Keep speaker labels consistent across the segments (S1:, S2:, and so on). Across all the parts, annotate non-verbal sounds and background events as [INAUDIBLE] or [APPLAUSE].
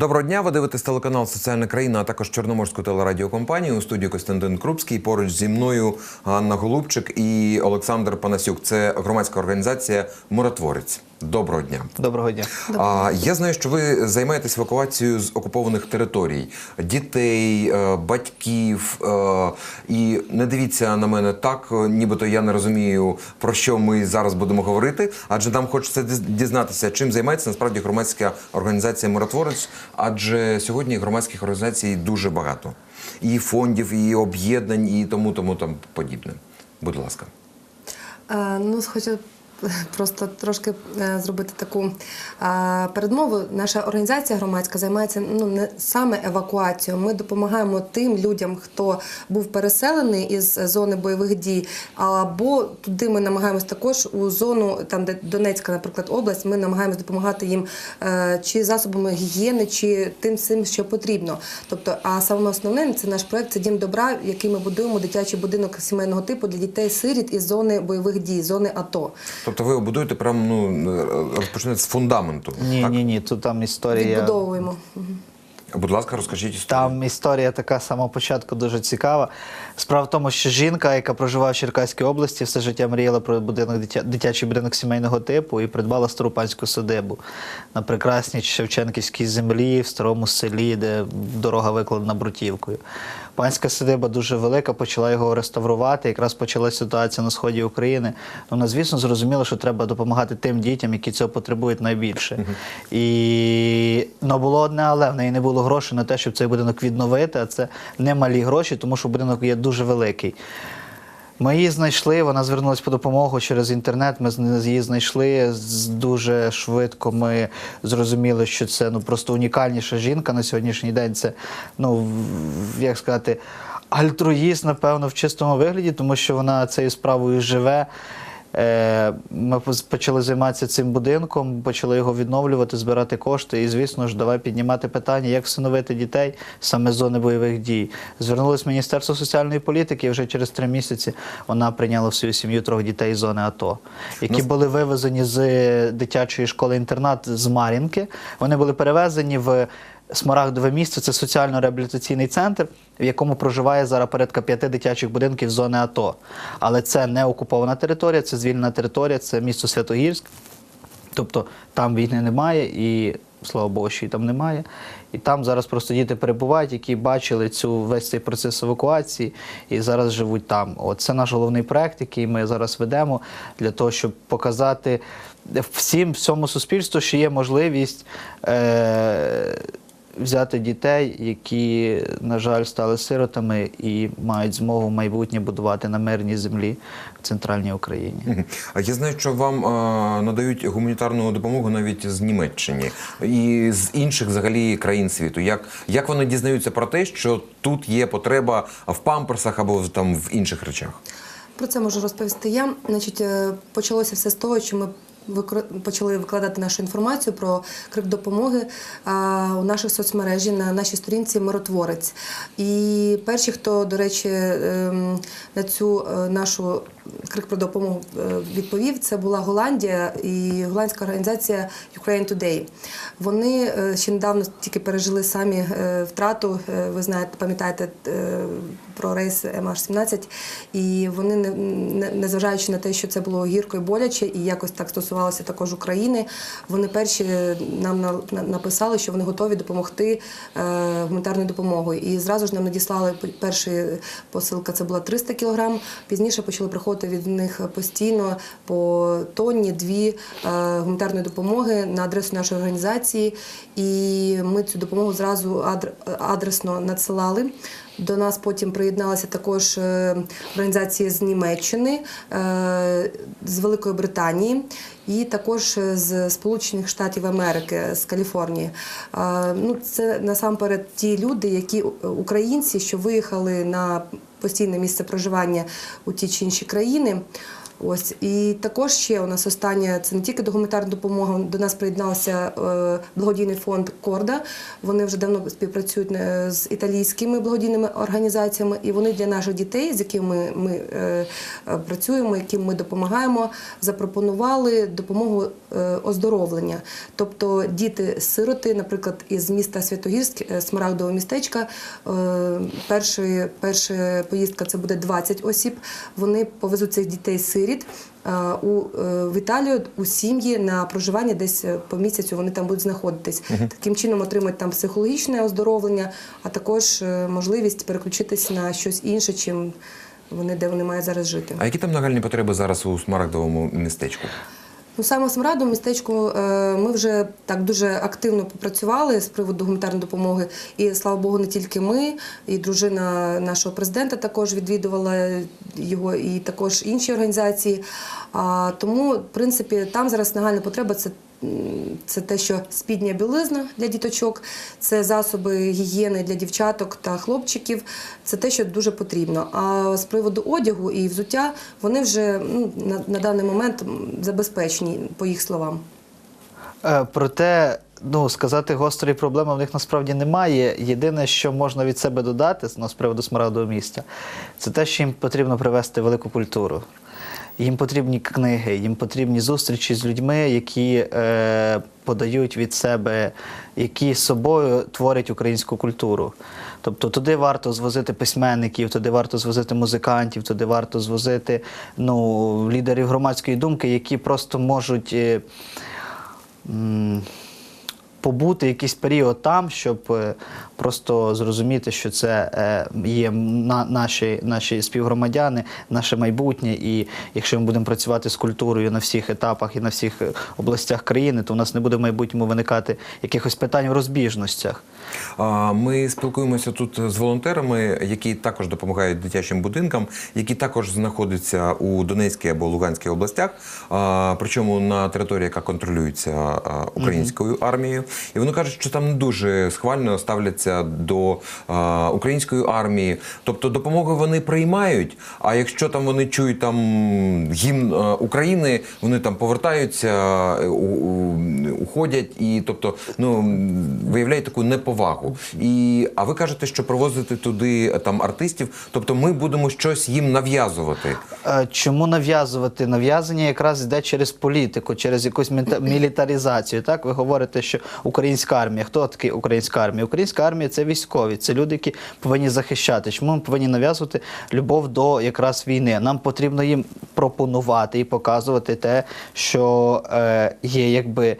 S1: Доброго дня. Ви дивитесь телеканал Соціальна країна, а також Чорноморську телерадіокомпанію. У студії Костянтин Крупський. Поруч зі мною Анна Голубчик і Олександр Панасюк. Це громадська організація Миротворець. Доброго дня.
S2: Доброго дня.
S1: А, я знаю, що ви займаєтесь евакуацією з окупованих територій дітей, е, батьків. е, І не дивіться на мене так, е, нібито я не розумію, про що ми зараз будемо говорити. Адже нам хочеться дізнатися, чим займається насправді громадська організація Миротворець. Адже сьогодні громадських організацій дуже багато. І фондів, і об'єднань, і тому, тому там подібне. Будь ласка.
S3: Е, Ну, хочу просто трошки е, зробити таку передмову. Наша організація громадська займається ну не саме евакуацією. Ми допомагаємо тим людям, хто був переселений із зони бойових дій, або туди ми намагаємось також у зону, там де Донецька, наприклад, область. Ми намагаємось допомагати їм е, чи засобами гігієни, чи тим всім, що потрібно. Тобто, а саме основне це наш проект це дім добра, який ми будуємо дитячий будинок сімейного типу для дітей-сиріт із зони бойових дій, зони АТО.
S1: Тобто ви будуєте прямо ну розпочнете з фундаменту.
S2: Ні,
S1: так?
S2: ні, ні. Тут там історія.
S3: Відбудовуємо.
S1: Будь ласка, розкажіть історію.
S2: Там історія така з самого початку дуже цікава. Справа в тому, що жінка, яка проживає в Черкаській області, все життя мріяла про будинок дитя, дитячий будинок сімейного типу і придбала стару панську садибу на прекрасній Шевченківській землі, в старому селі, де дорога викладена брутівкою. Панська садиба дуже велика, почала його реставрувати. Якраз почалася ситуація на сході України. Вона, звісно, зрозуміла, що треба допомагати тим дітям, які цього потребують найбільше. І ну, було одне, але в неї не було грошей на те, щоб цей будинок відновити. А це немалі гроші, тому що будинок є дуже великий. Ми її знайшли, вона звернулася по допомогу через інтернет. Ми її знайшли дуже швидко. Ми зрозуміли, що це ну просто унікальніша жінка на сьогоднішній день. Це ну як сказати, альтруїст, напевно, в чистому вигляді, тому що вона цією справою живе. Е, Ми почали займатися цим будинком, почали його відновлювати, збирати кошти. І, звісно ж, давай піднімати питання, як встановити дітей саме з зони бойових дій. Звернулось Міністерство соціальної політики, і вже через три місяці вона прийняла в свою сім'ю трьох дітей з зони АТО, які
S1: Ну,
S2: були вивезені з дитячої школи-інтернат з Мар'їнки. Вони були перевезені в Смарагдове місце це соціально-реабілітаційний центр, в якому проживає зараз порядка п'яти дитячих будинків зони АТО. Але це не окупована територія, це звільнена територія, це місто Святогірськ. Тобто там війни немає і, слава Богу, що її там немає. І там зараз просто діти перебувають, які бачили цю весь цей процес евакуації і зараз живуть там. От це наш головний проект, який ми зараз ведемо для того, щоб показати всім всьому суспільству, що є можливість. Е- Взяти дітей, які, на жаль, стали сиротами і мають змогу в майбутнє будувати на мирній землі в центральній Україні.
S1: А я знаю, що вам а, надають гуманітарну допомогу навіть з Німеччини і з інших взагалі країн світу. Як, як вони дізнаються про те, що тут є потреба в памперсах або там в інших речах?
S3: Про це можу розповісти я. Значить, е, почалося все з того, що ми почали викладати нашу інформацію про крик допомоги у наших соцмережі на нашій сторінці Миротворець. І перші, хто, до речі, ем, на цю е, нашу крик про допомогу е, відповів, це була Голландія і голландська організація Ukraine Today. Вони е, ще недавно тільки пережили самі втрату. Ви знаєте, пам'ятаєте про рейс MH17, і вони, не- не- незважаючи на те, що це було гірко і боляче, і якось так стосувалося також України, вони перші нам на- на- написали, що вони готові допомогти е, гуманітарною допомогою. І зразу ж нам надіслали п- перший посилка, це була 300 кілограм. Пізніше почали приходити від них постійно по тонні, дві е, гуманітарної допомоги на адресу нашої організації. І ми цю допомогу зразу адресно надсилали. До нас потім приєдналися також е, організації з Німеччини, е, з Великої Британії і також е, з Сполучених Штатів Америки, з Каліфорнії. Ну, це насамперед ті люди, які українці, що виїхали на постійне місце проживання у ті чи інші країни. Ось і також ще у нас останнє це не тільки гуманітарна допомога. До нас приєднався е, благодійний фонд Корда. Вони вже давно співпрацюють е, з італійськими благодійними організаціями, і вони для наших дітей, з якими ми е, працюємо, яким ми допомагаємо, запропонували допомогу оздоровлення. Тобто діти-сироти, наприклад, із міста Святогірськ, Смарагдового містечка, перша поїздка це буде 20 осіб. Вони повезуть цих дітей сиріт. Е, У е, в Італію у сім'ї на проживання десь е, по місяцю вони там будуть знаходитись. Таким чином отримати там психологічне оздоровлення, а також можливість переключитись на щось інше, чим вони де вони мають зараз жити.
S1: А які там нагальні потреби зараз у смарагдовому містечку?
S3: Ну, саме Смраду містечку е, ми вже так дуже активно попрацювали з приводу гуманітарної допомоги. І слава Богу, не тільки ми, і дружина нашого президента також відвідувала його, і також інші організації. Тому, в принципі, там зараз нагальна потреба це. Це те, що спідня білизна для діточок, це засоби гігієни для дівчаток та хлопчиків. Це те, що дуже потрібно. А з приводу одягу і взуття вони вже ну, на, на даний момент забезпечені, по їх словам.
S2: Е, Проте, ну, сказати гострої проблеми в них насправді немає. Єдине, що можна від себе додати ну, з приводу смарагдового місця, це те, що їм потрібно привести велику культуру. Їм потрібні книги, їм потрібні зустрічі з людьми, які е, подають від себе, які з собою творять українську культуру. Тобто туди варто звозити письменників, туди варто звозити музикантів, туди варто звозити ну, лідерів громадської думки, які просто можуть. е, побути якийсь період там, щоб е, просто зрозуміти, що це е, є на, наші, наші співгромадяни, наше майбутнє. І якщо ми будемо працювати з культурою на всіх етапах і на всіх е, областях країни, то у нас не буде в майбутньому виникати якихось питань в розбіжностях.
S1: Ми спілкуємося тут з волонтерами, які також допомагають дитячим будинкам, які також знаходяться у Донецькій або Луганській областях, причому на території, яка контролюється українською армією. І вони кажуть, що там не дуже схвально ставляться до а, української армії. Тобто допомогу вони приймають. А якщо там вони чують там гімн а, України, вони там повертаються, у- у- уходять і тобто ну виявляють таку неповагу. І а ви кажете, що провозити туди е, там артистів, тобто ми будемо щось їм нав'язувати.
S2: Е, Чому нав'язувати? Нав'язання якраз йде через політику, через якусь мілітаризацію. Так, ви говорите, що українська армія. Хто такий українська армія? Українська армія це військові, це люди, які повинні захищати. Чому ми повинні нав'язувати любов до якраз війни? Нам потрібно їм пропонувати і показувати те, що е, є якби.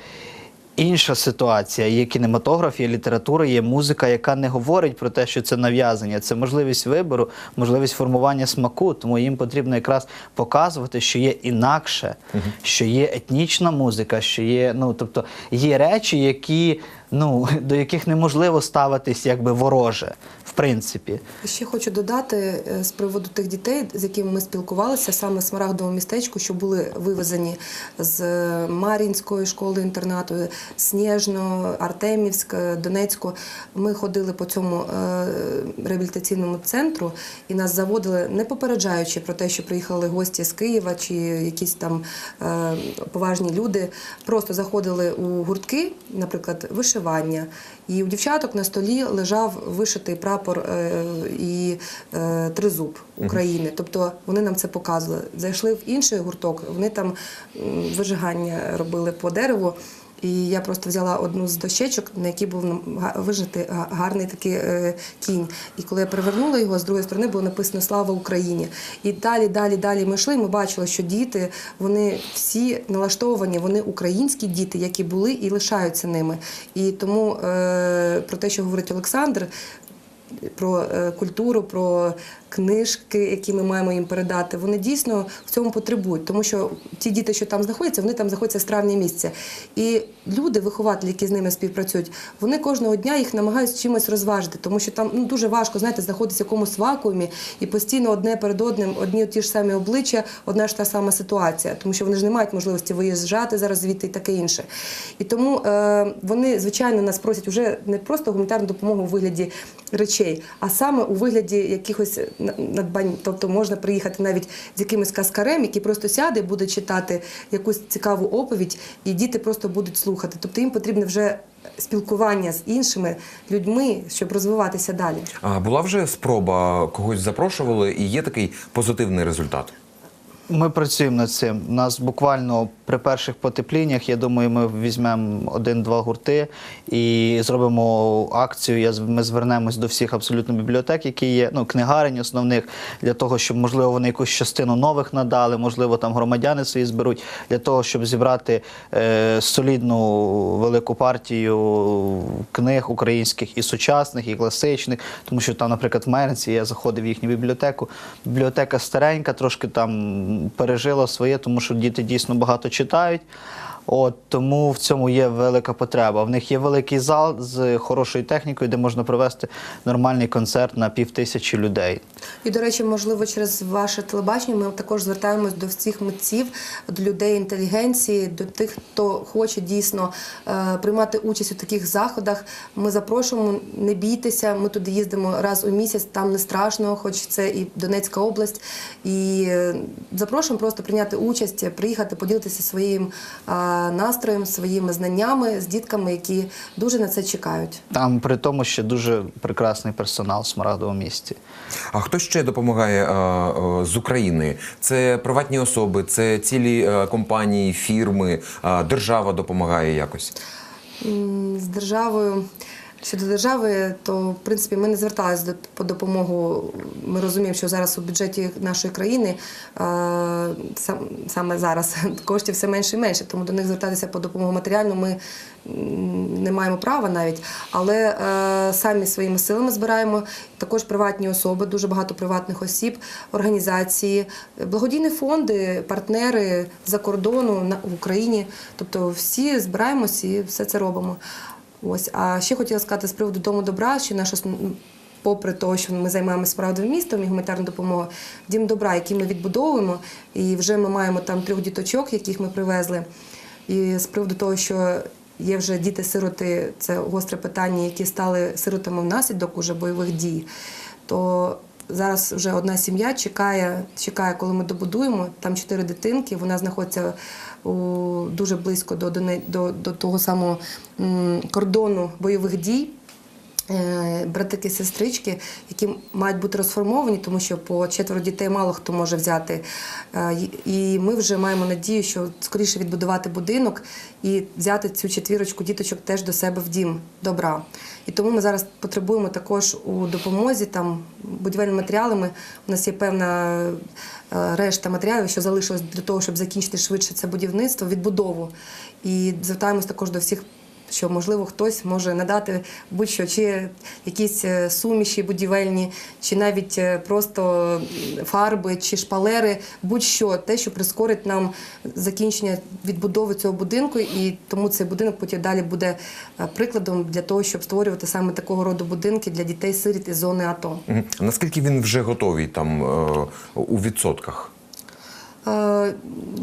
S2: Інша ситуація є кінематограф, є література, є музика, яка не говорить про те, що це нав'язання. Це можливість вибору, можливість формування смаку. Тому їм потрібно якраз показувати, що є інакше, що є етнічна музика, що є, ну тобто є речі, які ну [LAUGHS] до яких неможливо ставитись якби вороже, в принципі.
S3: Ще хочу додати е, з приводу тих дітей, з якими ми спілкувалися, саме в Смарагдовому містечку, що були вивезені з Мар'їнської школи інтернату, Снєжно, Артемівськ, Донецьку. Ми ходили по цьому е, реабілітаційному центру і нас заводили, не попереджаючи про те, що приїхали гості з Києва чи якісь там е, поважні люди. Просто заходили у гуртки, наприклад, вишивання. І у дівчаток на столі лежав вишитий прапор е, і е, тризуб України. Тобто вони нам це показували. Зайшли в інший гурток, вони там вижигання робили по дереву. І я просто взяла одну з дощечок, на якій був вижитий гарний такий е, кінь. І коли я перевернула його, з другої сторони було написано Слава Україні. І далі, далі, далі ми йшли. Ми бачили, що діти вони всі налаштовані, вони українські діти, які були і лишаються ними. І тому е, про те, що говорить Олександр. Про е, культуру, про книжки, які ми маємо їм передати, вони дійсно в цьому потребують, тому що ті діти, що там знаходяться, вони там знаходяться з травня місяця. І люди, вихователі, які з ними співпрацюють, вони кожного дня їх намагаються чимось розважити, тому що там ну дуже важко знаєте, знаходитися в якомусь вакуумі і постійно одне перед одним, одні ті ж самі обличчя, одна ж та сама ситуація, тому що вони ж не мають можливості виїжджати зараз звідти і таке інше. І тому е, вони, звичайно, нас просять уже не просто гуманітарну допомогу у вигляді речей. Речей, а саме у вигляді якихось надбань. Тобто можна приїхати навіть з якимось каскарем, який просто сяде буде читати якусь цікаву оповідь, і діти просто будуть слухати. Тобто їм потрібне вже спілкування з іншими людьми, щоб розвиватися далі.
S1: А була вже спроба когось запрошували, і є такий позитивний результат.
S2: Ми працюємо над цим. У нас буквально при перших потепліннях, я думаю, ми візьмемо один-два гурти і зробимо акцію. Ми звернемось до всіх абсолютно бібліотек, які є, ну, книгарень основних, для того, щоб, можливо, вони якусь частину нових надали, можливо, там громадяни свої зберуть, для того, щоб зібрати е, солідну велику партію книг українських і сучасних, і класичних. Тому що там, наприклад, в Мерці я заходив в їхню бібліотеку. Бібліотека старенька, трошки там пережила своє, тому що діти дійсно багато читають. От тому в цьому є велика потреба. В них є великий зал з хорошою технікою, де можна провести нормальний концерт на півтисячі людей.
S3: І, до речі, можливо, через ваше телебачення ми також звертаємось до всіх митців, до людей інтелігенції, до тих, хто хоче дійсно е, приймати участь у таких заходах. Ми запрошуємо, не бійтеся. Ми туди їздимо раз у місяць, там не страшно, хоч це і Донецька область. І е, запрошуємо просто прийняти участь, приїхати, поділитися своїм е, настроєм, своїми знаннями з дітками, які дуже на це чекають.
S2: Там при тому ще дуже прекрасний персонал в Смарагдовому місті.
S1: А хто ще допомагає е, е, з України? Це приватні особи, це цілі е, компанії, фірми, держава допомагає якось.
S3: З державою. Щодо держави, то в принципі ми не зверталися до по допомогу. Ми розуміємо, що зараз у бюджеті нашої країни е, сам, саме зараз [LAUGHS] коштів все менше і менше, тому до них звертатися по допомогу матеріальну ми не маємо права навіть. Але е, самі своїми силами збираємо також приватні особи, дуже багато приватних осіб, організації, благодійні фонди, партнери за кордону в Україні. Тобто всі збираємось і все це робимо. Ось, а ще хотіла сказати з приводу дому добра, що основ- попри те, що ми займаємося справдовим містом і гуманітарною допомогою, дім добра, який ми відбудовуємо, і вже ми маємо там трьох діточок, яких ми привезли. І з приводу того, що є вже діти-сироти, це гостре питання, які стали сиротами внаслідок уже бойових дій, то зараз вже одна сім'я чекає, чекає, коли ми добудуємо. Там чотири дитинки. Вона знаходиться дуже близько до, до, до того самого кордону бойових дій. Е, Братики, сестрички, які мають бути розформовані, тому що по четверо дітей мало хто може взяти. Е, І ми вже маємо надію, що скоріше відбудувати будинок і взяти цю четвірочку діточок теж до себе в дім добра. І тому ми зараз потребуємо також у допомозі там будівельними матеріалами. У нас є певна е, решта матеріалів, що залишилось для того, щоб закінчити швидше це будівництво, відбудову. І звертаємось також до всіх що можливо хтось може надати будь-що, чи якісь е, суміші будівельні, чи навіть е, просто фарби, чи шпалери, будь-що те, що прискорить нам закінчення відбудови цього будинку, і тому цей будинок потім далі буде е, прикладом для того, щоб створювати саме такого роду будинки для дітей-сиріт із зони АТО.
S1: Наскільки він вже готовий там у відсотках?
S3: Е,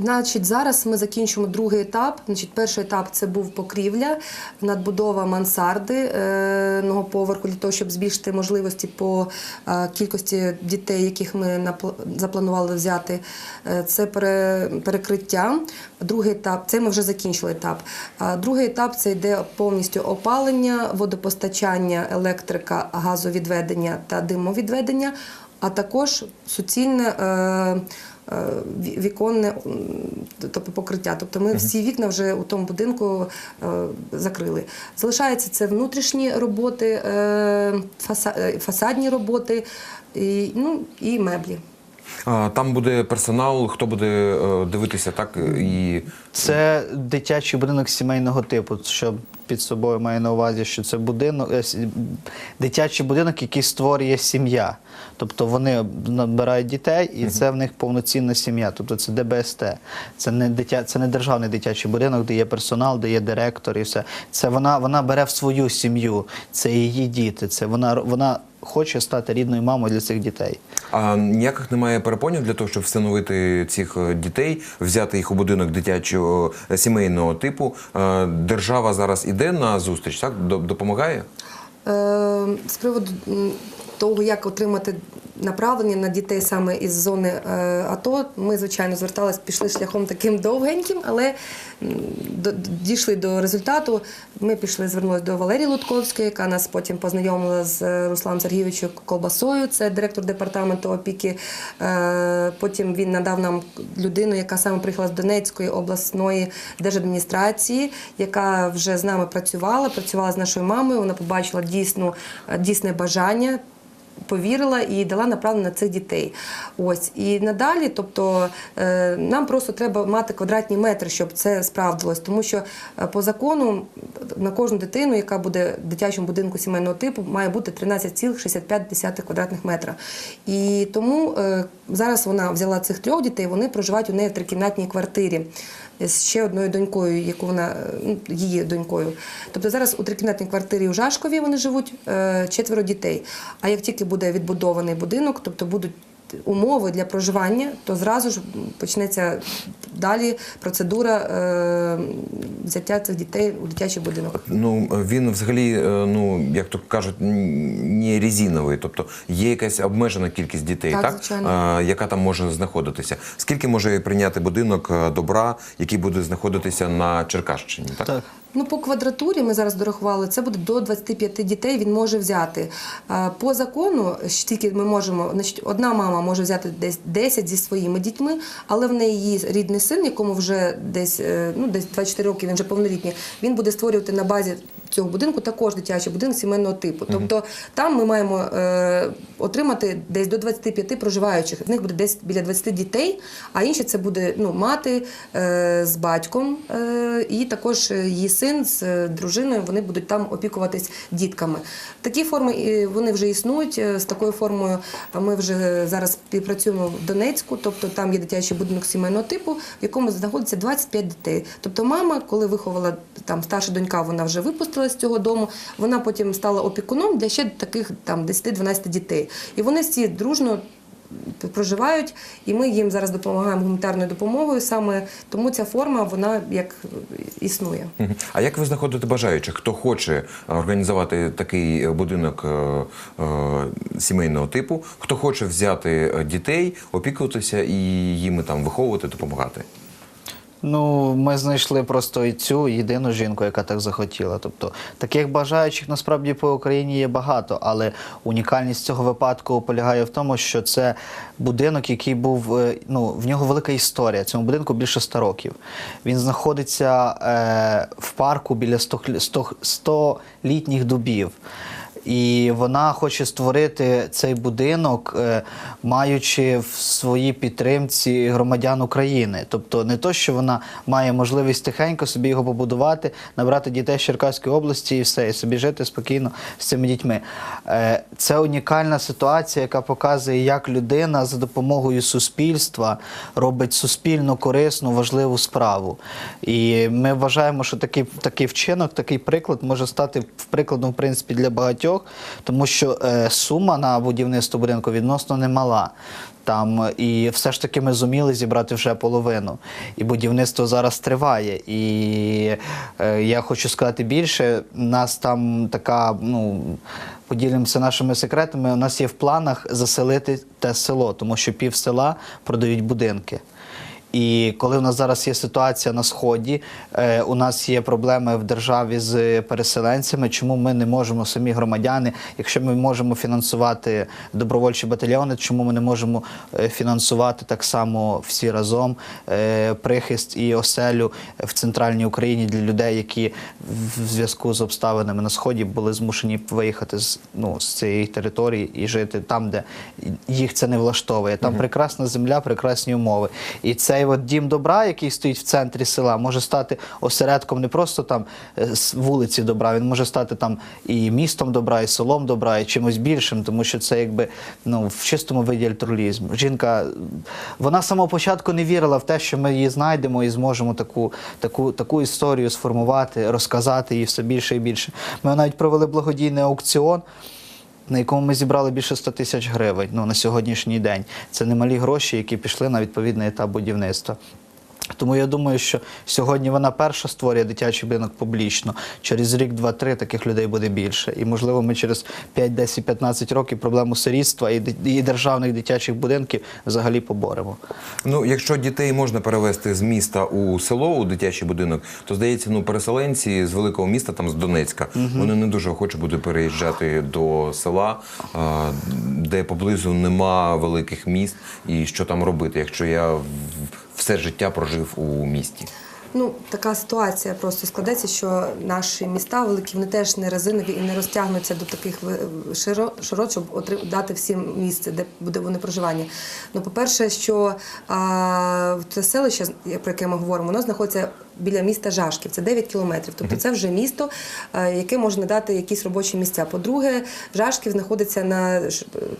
S3: Значить, зараз ми закінчимо другий етап. Значить, перший етап це був покрівля, надбудова мансарди е, одного поверху для того, щоб збільшити можливості по е, кількості дітей, яких ми запланували взяти. Е, Це перекриття. Другий етап це ми вже закінчили етап. Другий етап це йде повністю опалення, водопостачання, електрика, газовідведення та димовідведення, а також суцільне. е, е, віконне тобто покриття. Тобто ми всі вікна вже у тому будинку е, закрили. Залишається це внутрішні роботи, фасадні роботи і, ну, і меблі.
S1: Там буде персонал, хто буде е, дивитися, так і
S2: Це дитячий будинок сімейного типу, що під собою має на увазі, що це будинок, е, дитячий будинок, який створює сім'я. Тобто вони набирають дітей, і це в них повноцінна сім'я. Тобто це ДБСТ. Це не дитя, це не державний дитячий будинок, де є персонал, де є директор і все. Це вона, вона бере в свою сім'ю, це її діти. Це вона, вона хоче стати рідною мамою для цих дітей.
S1: а ніяких немає перепонів для того, щоб встановити цих е, дітей, взяти їх у будинок дитячого е, сімейного типу. Е, Держава зараз іде на зустріч, так допомагає.
S3: З приводу того, як отримати направлення на дітей саме із зони е, АТО, ми, звичайно, зверталися, пішли шляхом таким довгеньким, але дійшли до результату. Ми пішли, звернулися до Валерії Лутковської, яка нас потім познайомила з е, Русланом Сергійовичем Колбасою, це директор департаменту опіки. Е, Потім він надав нам людину, яка саме приїхала з Донецької обласної держадміністрації, яка вже з нами працювала, працювала з нашою мамою. Вона побачила дійсне бажання. Повірила і дала направлення на цих дітей. Ось і надалі, тобто е, нам просто треба мати квадратні метри, щоб це справдилось, тому що е, по закону на кожну дитину, яка буде в дитячому будинку сімейного типу, має бути 13,65 квадратних метра. І тому е, зараз вона взяла цих трьох дітей, вони проживають у неї в трикімнатній квартирі з ще одною донькою, яку вона е, ну, її донькою. Тобто зараз у трикімнатній квартирі у Жашкові вони живуть е, четверо дітей. А як тільки буде відбудований будинок, тобто будуть умови для проживання, то зразу ж почнеться далі процедура е, взяття цих дітей у дитячий будинок.
S1: Ну він взагалі, е, ну як то кажуть, не резиновий, тобто є якась обмежена кількість дітей,
S3: Так,
S1: так,
S3: звичайно.
S1: Е, яка там може знаходитися. Скільки може прийняти будинок е, добра, який буде знаходитися на Черкащині? Так,
S2: Так.
S3: Ну, по квадратурі ми зараз дорахували, це буде до 25 дітей він може взяти. По закону, тільки ми можемо, значить, одна мама може взяти десь 10 зі своїми дітьми, але в неї є рідний син, якому вже десь, е, ну, десь 24 роки, він вже повнолітній, він буде створювати на базі цього будинку також дитячий будинок сімейного типу. Тобто там ми маємо е, отримати десь до 25 проживаючих. В них буде десь біля 20 дітей, а інші це буде ну, мати е, з батьком е, і також е, її син з е, дружиною. Вони будуть там опікуватись дітками. Такі форми е, вони вже існують. Е, З такою формою ми вже зараз співпрацюємо в Донецьку, тобто там є дитячий будинок сімейного типу, в якому знаходиться 25 дітей. Тобто мама, коли виховала там старша донька, вона вже випустила з цього дому. Вона потім стала опікуном для ще таких там 10-12 дітей. І вони всі дружно проживають, і ми їм зараз допомагаємо гуманітарною допомогою. Саме тому ця форма вона як існує.
S1: А як ви знаходите бажаючих, хто хоче організувати такий будинок е, е, сімейного типу, хто хоче взяти дітей, опікуватися і їм там виховувати, допомагати?
S2: Ну, ми знайшли просто і цю єдину жінку, яка так захотіла. Тобто таких бажаючих насправді по Україні є багато, але унікальність цього випадку полягає в тому, що це будинок, який був е, ну в нього велика історія. Цьому будинку більше 100 років. Він знаходиться е, в парку біля 100, 100, 100 літніх дубів. І вона хоче створити цей будинок, е, маючи в своїй підтримці громадян України. Тобто не то, що вона має можливість тихенько собі його побудувати, набрати дітей з Черкаської області і все, і собі жити спокійно з цими дітьми. Е, Це унікальна ситуація, яка показує, як людина за допомогою суспільства робить суспільно корисну, важливу справу. І ми вважаємо, що такий, такий вчинок, такий приклад може стати прикладом, в принципі, для багатьох, тому що е, сума на будівництво будинку відносно немала. Там і все ж таки ми зуміли зібрати вже половину. І будівництво зараз триває. І е, я хочу сказати більше, нас там така, ну поділимося нашими секретами. У нас є в планах заселити те село, тому що пів села продають будинки. І коли у нас зараз є ситуація на сході, е, у нас є проблеми в державі з переселенцями. Чому ми не можемо самі громадяни, якщо ми можемо фінансувати добровольчі батальйони, чому ми не можемо е, фінансувати так само всі разом е, прихист і оселю в центральній Україні для людей, які в зв'язку з обставинами на сході були змушені виїхати з ну з цієї території і жити там, де їх це не влаштовує. Там прекрасна земля, прекрасні умови. І цей от дім добра, який стоїть в центрі села, може стати осередком не просто там е, вулиці добра, він може стати там і містом добра, і селом добра, і чимось більшим, тому що це якби ну в чистому виді альтруїзм. Жінка вона з самого початку не вірила в те, що ми її знайдемо і зможемо таку, таку, таку історію сформувати, розказати її все більше і більше. Ми навіть провели благодійний аукціон на якому ми зібрали більше 100 тисяч гривень ну, на сьогоднішній день. Це немалі гроші, які пішли на відповідний етап будівництва. Тому я думаю, що сьогодні вона перша створює дитячий будинок публічно. Через рік, два-три таких людей буде більше. І можливо, ми через 5, 10, 15 років проблему сирітства і, і державних дитячих будинків взагалі поборемо.
S1: Ну, якщо дітей можна перевезти з міста у село, у дитячий будинок, то здається, ну переселенці з великого міста, там з Донецька, вони не дуже охоче будуть переїжджати до села, де поблизу нема великих міст, і що там робити, якщо я все життя прожив у місті.
S3: Ну, така ситуація просто складеться, що наші міста великі вони теж не резинові і не розтягнуться до таких широт, щоб дати всім місце, де буде вони проживання. Ну, по-перше, що а, це селище, про яке ми говоримо, воно знаходиться біля міста Жашків, це 9 кілометрів. Тобто це вже місто, е, яке може надати якісь робочі місця. По-друге, Жашків знаходиться на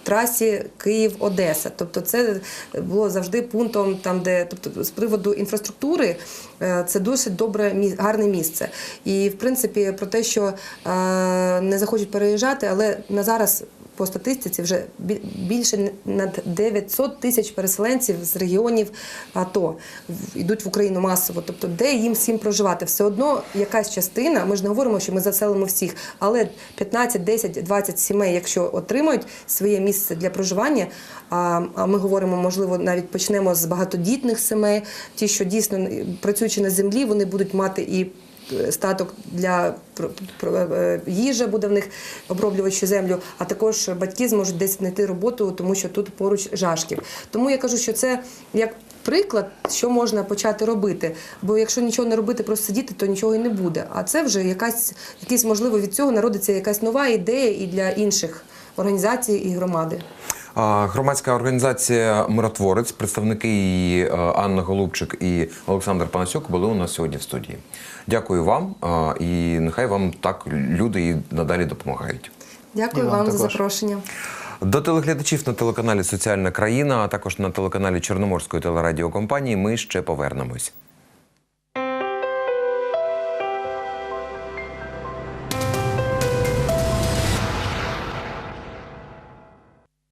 S3: трасі Київ-Одеса. Тобто це було завжди пунктом, там, де тобто, з приводу інфраструктури е, це досить добре гарне місце. І в принципі про те, що е, не захочуть переїжджати, але на зараз. По статистиці вже бі- більше над 900 тисяч переселенців з регіонів АТО йдуть в Україну масово. Тобто, де їм всім проживати? Все одно якась частина. Ми ж не говоримо, що ми заселимо всіх, але 15, 10, 20 сімей, якщо отримають своє місце для проживання. А ми говоримо, можливо, навіть почнемо з багатодітних сімей, ті, що дійсно працюючи на землі, вони будуть мати і статок для е, їжа буде в них оброблювати землю, а також батьки зможуть десь знайти роботу, тому що тут поруч жашків. Тому я кажу, що це як приклад, що можна почати робити. Бо якщо нічого не робити, просто сидіти, то нічого і не буде. А це вже якась якісь можливо від цього народиться якась нова ідея і для інших організацій і громади.
S1: Громадська організація Миротворець, представники її е, Анна Голубчик і Олександр Панасюк були у нас сьогодні в студії. Дякую вам і нехай вам так люди і надалі допомагають.
S3: Дякую
S2: І вам
S3: вам за запрошення.
S1: До телеглядачів на телеканалі Соціальна країна, а також на телеканалі Чорноморської телерадіокомпанії ми ще повернемось.